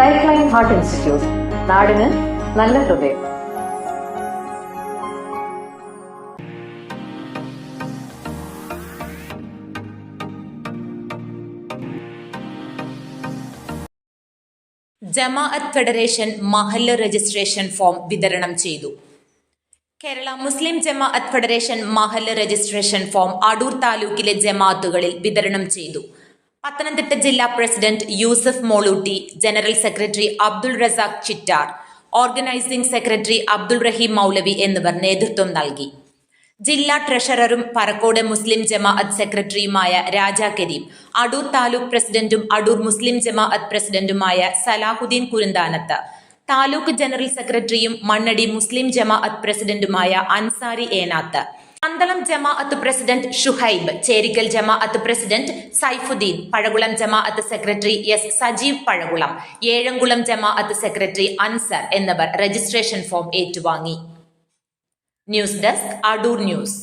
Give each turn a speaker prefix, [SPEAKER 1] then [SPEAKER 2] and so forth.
[SPEAKER 1] Life line heart institute നാടിന് നല്ല ഹൃദയം.
[SPEAKER 2] Jamaath federation Mahalla registration form വിതരണം ചെയ്തു. Kerala Muslim Jamaath federation Mahalla registration form Adoor താലൂക്കിലെ ജമാഅത്തുകളിൽ വിതരണം ചെയ്തു. പത്തനംതിട്ട ജില്ലാ president Yusuf Molootty general secretary Abdul Razak Chittar organising secretary Abdul Raheem മൗലവി എന്നിവർ നേതൃത്വം നൽകി. ജില്ലാ ട്രഷററും പറക്കോട് മുസ്ലിം ജമാഅത്ത് സെക്രട്ടറിയുമായ രാജ കരീം അടൂർ താലൂക്ക് പ്രസിഡന്റും അടൂർ മുസ്ലിം ജമാഅത്ത് പ്രസിഡന്റുമായ സലാഹുദ്ദീൻ കുരുന്താനത്ത് താലൂക്ക് ജനറൽ സെക്രട്ടറിയും മണ്ണടി മുസ്ലിം ജമാഅത്ത് പ്രസിഡന്റുമായ Ansari Enath Pandalam Jamaath president Shuhaib Cherikkal Jamaath president Saifuddin Pazhakulam Jamaath secretary S Sajeev Pazhakulam Ezhamkulam Jamaath secretary Ansar എന്നിവർ രജിസ്ട്രേഷൻ ഫോം ഏറ്റുവാങ്ങി. News desk Adoor news.